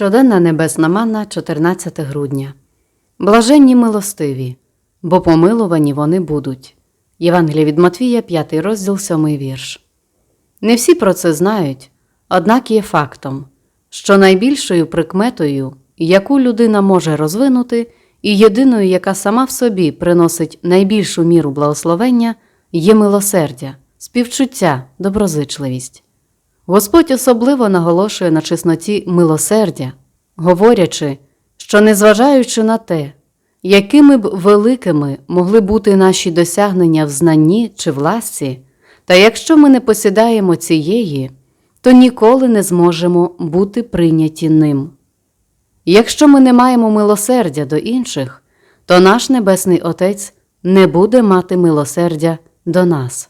Щоденна небесна манна, 14 грудня. Блаженні милостиві, бо помилувані вони будуть. Євангелія від Матвія, 5 розділ, 7 вірш. Не всі про це знають, однак є фактом, що найбільшою прикметою, яку людина може розвинути, і єдиною, яка сама в собі приносить найбільшу міру благословення, є милосердя, співчуття, доброзичливість. Господь особливо наголошує на чесноті милосердя, говорячи, що незважаючи на те, якими б великими могли бути наші досягнення в знанні чи в ласці, та якщо ми не посідаємо цієї, то ніколи не зможемо бути прийняті ним. Якщо ми не маємо милосердя до інших, то наш Небесний Отець не буде мати милосердя до нас.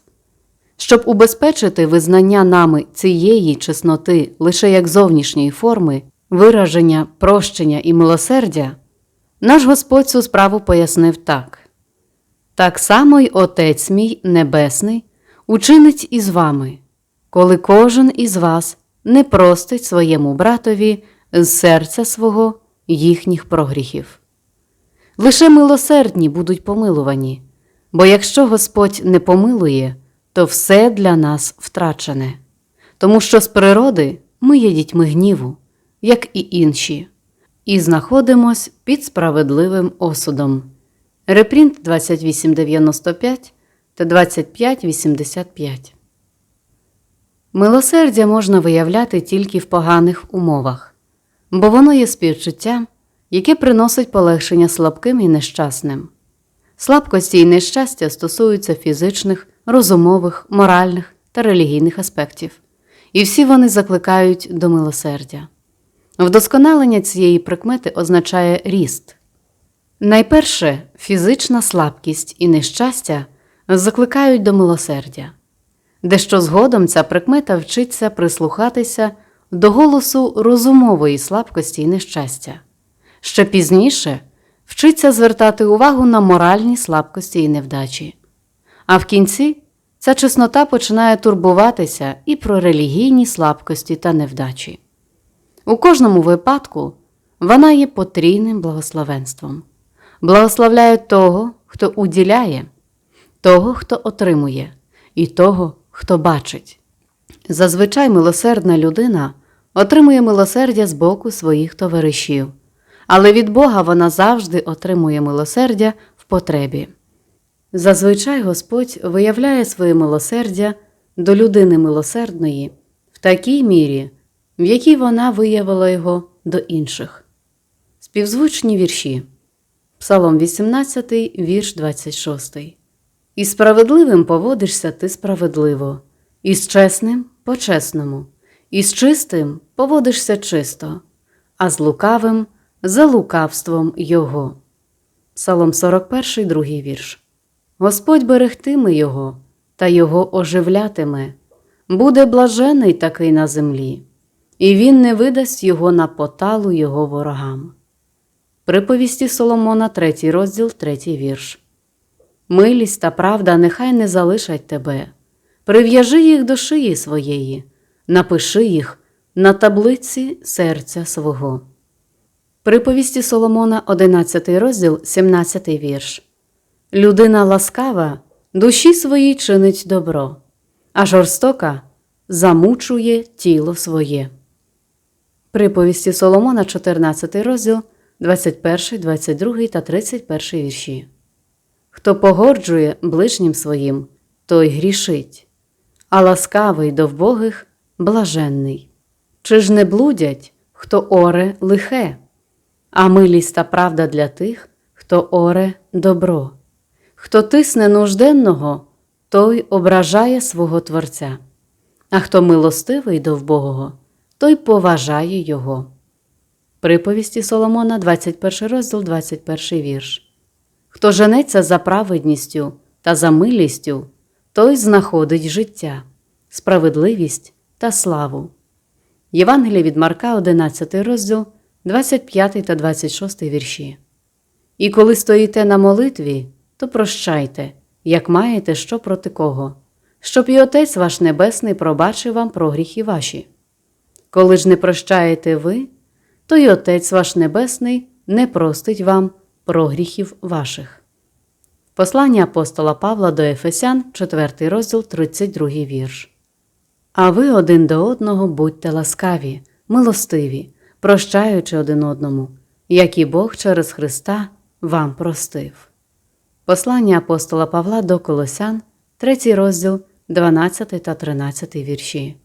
Щоб убезпечити визнання нами цієї чесноти лише як зовнішньої форми, вираження, прощення і милосердя, наш Господь цю справу пояснив так: так само й Отець мій Небесний учинить із вами, коли кожен із вас не простить своєму братові з серця свого їхніх прогріхів. Лише милосердні будуть помилувані, бо якщо Господь не помилує, то все для нас втрачене, тому що з природи ми є дітьми гніву, як і інші, і знаходимось під справедливим осудом. Репрінт 2895 та 2585. Милосердя можна виявляти тільки в поганих умовах, бо воно є співчуттям, яке приносить полегшення слабким і нещасним. Слабкості і нещастя стосуються фізичних, розумових, моральних та релігійних аспектів, і всі вони закликають до милосердя. Вдосконалення цієї прикмети означає ріст. Найперше, фізична слабкість і нещастя закликають до милосердя, дещо згодом ця прикмета вчиться прислухатися до голосу розумової слабкості і нещастя. Ще пізніше вчиться звертати увагу на моральні слабкості і невдачі. А в кінці ця чеснота починає турбуватися і про релігійні слабкості та невдачі. У кожному випадку вона є потрійним благословенством, благословляє того, хто уділяє, того, хто отримує, і того, хто бачить. Зазвичай милосердна людина отримує милосердя з боку своїх товаришів, але від Бога вона завжди отримує милосердя в потребі. Зазвичай Господь виявляє своє милосердя до людини милосердної в такій мірі, в якій вона виявила його до інших. Співзвучні вірші Псалом 18, вірш 26. І справедливим поводишся ти справедливо, і з чесним по чесному, і з чистим поводишся чисто, а з лукавим за лукавством його. Псалом 41, другий вірш. Господь берегтиме його та його оживлятиме, буде блажений такий на землі, і він не видасть його на поталу його ворогам. Приповісті Соломона, 3 розділ, 3 вірш. Милість та правда нехай не залишать тебе, прив'яжи їх до шиї своєї, напиши їх на таблиці серця свого. Приповісті Соломона, 11 розділ, 17 вірш. Людина ласкава душі своїй чинить добро, а жорстока замучує тіло своє. Приповісті Соломона, 14 розділ, 21, 22 та 31 вірші. Хто погоджує ближнім своїм, той грішить, а ласкавий до вбогих блаженний. Чи ж не блудять, хто оре лихе, а милість та правда для тих, хто оре добро. Хто тисне нужденного, той ображає свого Творця, а хто милостивий до вбогого, той поважає Його. Приповісті Соломона, 21 розділ, 21 вірш. Хто женеться за праведністю та за милістю, той знаходить життя, справедливість та славу. Євангелія від Марка, 11 розділ, 25 та 26 вірші. І коли стоїте на молитві, то прощайте, як маєте що проти кого, щоб і Отець ваш Небесний пробачив вам прогріхи ваші. Коли ж не прощаєте ви, то й Отець ваш Небесний не простить вам прогріхів ваших. Послання апостола Павла до Ефесян, 4 розділ, 32 вірш. А ви один до одного будьте ласкаві, милостиві, прощаючи один одному, як і Бог через Христа вам простив. Послання апостола Павла до Колосян, 3 розділ, 12 та 13 вірші.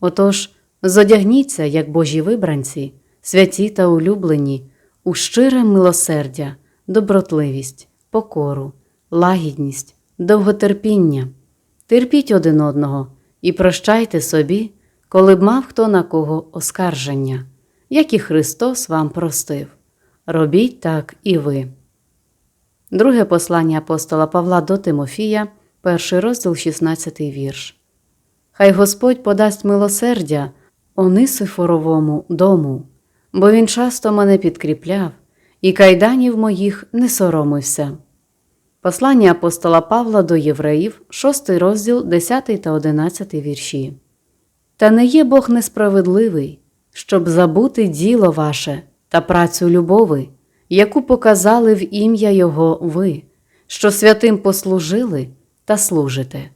Отож, зодягніться, як Божі вибранці, святі та улюблені, у щире милосердя, добротливість, покору, лагідність, довготерпіння. Терпіть один одного і прощайте собі, коли б мав хто на кого оскарження, як і Христос вам простив. Робіть так і ви. Друге послання апостола Павла до Тимофія, перший розділ, 16 вірш. Хай Господь подасть милосердя Онисифоровому дому, бо він часто мене підкріпляв, і кайданів моїх не соромився. Послання апостола Павла до Євреїв, 6 розділ, 10 та 11 вірші. Та не є Бог несправедливий, щоб забути діло ваше та працю любови, яку показали в ім'я Його ви, що святим послужили та служите.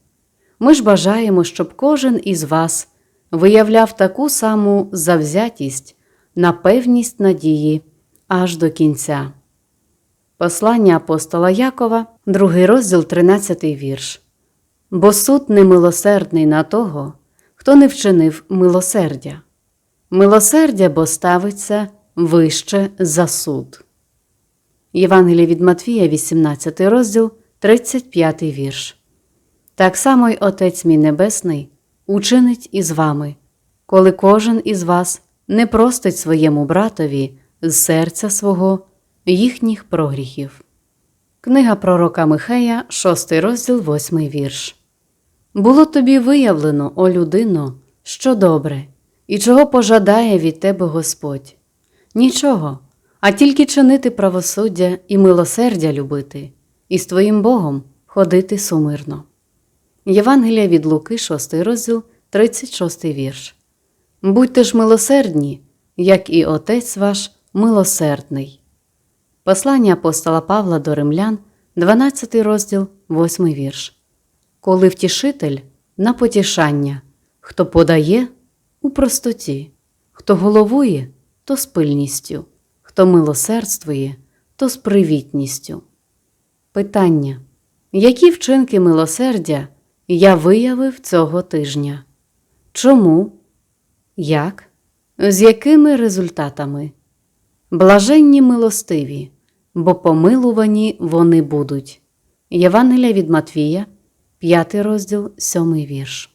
Ми ж бажаємо, щоб кожен із вас виявляв таку саму завзятість на певність надії аж до кінця. Послання апостола Якова, другий розділ, 13 вірш. Бо суд немилосердний на того, хто не вчинив милосердя. Милосердя бо ставиться вище за суд. Євангеліє від Матвія, 18 розділ, 35 вірш. Так само й Отець мій Небесний учинить із вами, коли кожен із вас не простить своєму братові з серця свого їхніх прогріхів. Книга пророка Михея, 6 розділ, 8 вірш. Було тобі виявлено, о людино, що добре, і чого пожадає від тебе Господь. Нічого, а тільки чинити правосуддя і милосердя любити, і з твоїм Богом ходити сумирно. Євангелія від Луки, 6 розділ, 36 вірш. Будьте ж милосердні, як і Отець ваш милосердний. Послання апостола Павла до римлян, 12 розділ, 8 вірш. Коли втішитель на потішання, хто подає у простоті, хто головує, то з пильністю, хто милосердствує, то з привітністю. Питання: які вчинки милосердя я виявив цього тижня? Чому? Як? З якими результатами? Блаженні милостиві, бо помилувані вони будуть. Євангелія від Матвія, 5 розділ, 7 вірш.